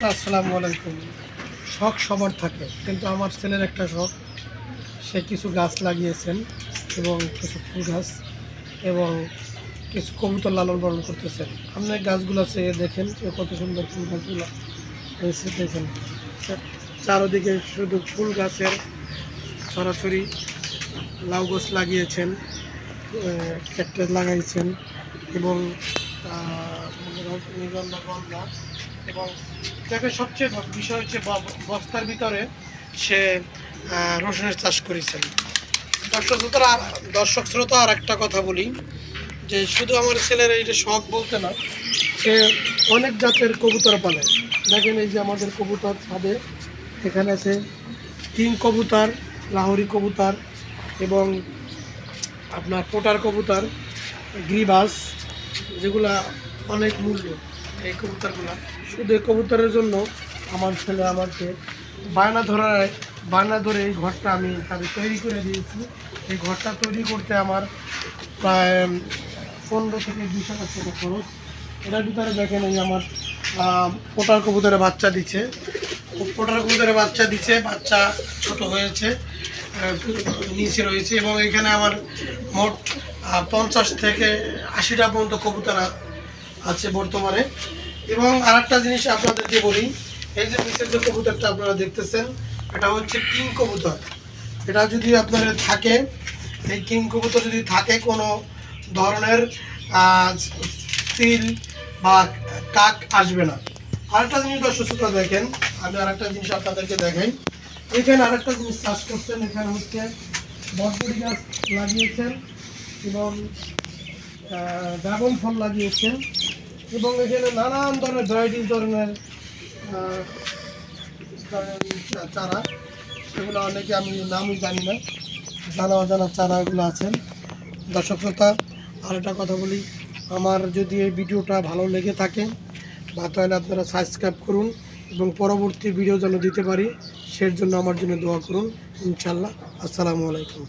আসসালামু আলাইকুম। শখ সবার থাকে, কিন্তু আমার ছেলের একটা শখ। সে কিছু গাছ লাগিয়েছেন এবং কিছু ফুল গাছ এবং কিছু কবুতর লালন পালন করতেছেন। আপনি গাছগুলো চেয়ে দেখেন যে কত সুন্দর ফুল গাছগুলো হয়েছে, দেখেন। চারোদিকে শুধু ফুল গাছের সরাসরি লাউ গাছ লাগিয়েছেন ক্যাকটাস লাগাইছেন এবং রজনীগন্ধা এবং দেখেন সবচেয়ে বিষয় হচ্ছে বস্তার ভিতরে সে রসুনের চাষ করেছেন। দর্শক শ্রোতা আর দর্শক শ্রোতা আর একটা কথা বলি, যে শুধু আমার ছেলের এইটা শখ বলতে না, সে অনেক জাতের কবুতর পালে। দেখেন এই যে আমাদের কবুতর ছাদে, এখানে আছে কিং কবুতর, লাহোরি কবুতর এবং আপনার পোটার কবুতর, গ্রিবাস, যেগুলা অনেক মূল্য। এই কবুতরগুলো। শুধু এই কবুতরের জন্য আমার ছেলে আমাকে বায়না ধরায়, বায়না ধরে এই ঘরটা আমি তাদের তৈরি করে দিয়েছি। এই ঘরটা তৈরি করতে আমার প্রায় পনেরো থেকে বিশ হাজার টাকা খরচ। এটার ভিতরে দেখেন এই আমার পোটার কবুতরে বাচ্চা দিচ্ছে। পোটার কবুতরে বাচ্চা দিচ্ছে, বাচ্চা ছোট হয়েছে নিচে রয়েছে এবং এখানে আমার মোট পঞ্চাশ থেকে আশিটা পর্যন্ত কবুতর আছে বর্তমানে। এবং আরেকটা জিনিস আপনাদেরকে বলি, এই যে নিচের যে কবুতরটা আপনারা দেখতেছেন, এটা হচ্ছে কিং কবুতর। এটা যদি আপনার থাকে, এই কিং কবুতর যদি থাকে, কোনো ধরনের তিল বা কাক আসবে না। আরেকটা জিনিস শ্রোতা দেখেন, আমি আরেকটা জিনিস আপনাদেরকে দেখাই। এখানে আরেকটা জিনিস চাষ করছেন, এখানে হচ্ছে বটবড়ি গাছ লাগিয়েছেন এবং ড্রাগন ফল লাগিয়েছেন। এবং এখানে নানান ধরনের ভ্যারাইটিস ধরনের চারা। সেগুলো অনেকে আমি নামই জানি না। জানা অজানা চারাগুলো আছেন দর্শক শ্রোতা আর একটা কথা বলি। আমার যদি এই ভিডিওটা ভালো লেগে থাকে, বা তাহলে আপনারা সাবস্ক্রাইব করুন এবং পরবর্তী ভিডিও যেন দিতে পারি, সের জন্য আমার জন্য দোয়া করুন। ইনশাল্লাহ আসসালামু আলাইকুম।